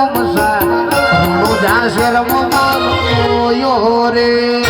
રોમ સા નું જાશે રમમાન રે.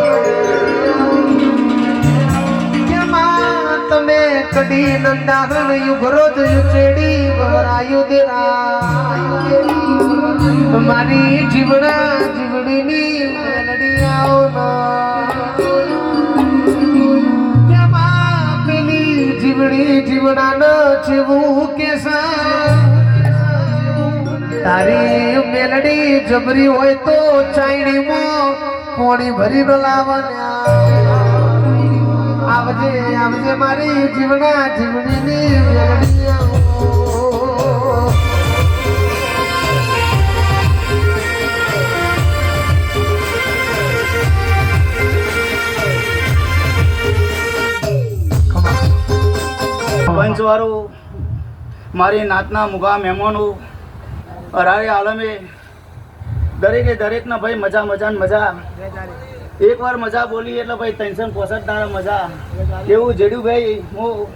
તમે કડી નંદાહરણ યુગરો યુચેડી વરાયુ દેરા મારી જીવડા જીવડીની મેલડી આવો કેમાં પેલી જીવડી જીવડાનો જીવું કેસા તારી મેલડી જબરી હોય તો ચાઈડીમાં પોણી ભરી લાવન્યા આવજે આવજે મારી જીવના જીવનીની આવો. મારી નાતના મુગા મહેમાનો અરારે આલમે દરેકે દરેકના ભાઈ મજા મજા મજા એકવાર મજા બોલી એટલે ભાઈ ટેન્શન તારા મજા. એવું જેડુભાઈ, હું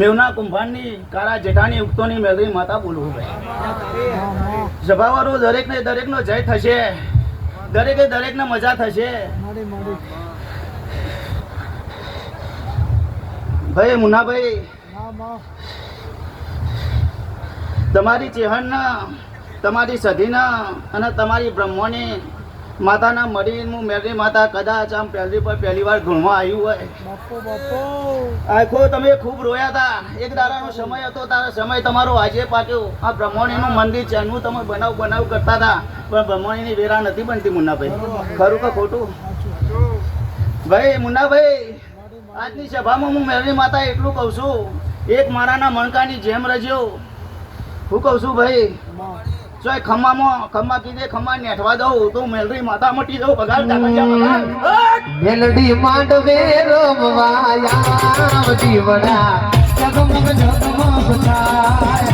મેવના કુંભારની, કાળા જેઠાની ઉગતોની મેળવી માતા બોલું ભાઈ. સભાવારો દરેકને દરેકનો જય થશે. દરેકે દરેકને મજા થશે. ભાઈ મુનાભાઈ તમારી ચેહનના, તમારી સધીના અને તમારી બ્રહ્મોની માતાના મરીન હું મેરી માતા કદાચ આમ પહેલી પર પહેલી વાર ગણવા આવ્યું હોય. આખો તમે ખૂબ રોયા હતા. એક દાડાનો સમય હતો તારો સમય તમારો આજે પાક્યો. આ બ્રહ્મણીનું મંદિર છે એનું તમે બનાવ બનાવ કરતા હતા. પણ બ્રહ્મણીની વેરા નથી બનતી મુન્નાભાઈ. ખરું કે ખોટું? ભાઈ મુન્નાભાઈ આજની સભામાં હું મેરી માતા એટલું કહું છું. એક મારાના મણકાની જેમ રજ્યો. હું કહું છું ભાઈ ચોય ખમ્મામાં ખમ્મા કીધે ખમ્મા નેઠવા દઉં તો મેલરી માતા મટી દઉં પગાર મેલડી માંડવે રોમવાયા જીવડા જગમગ જગમગ થાય.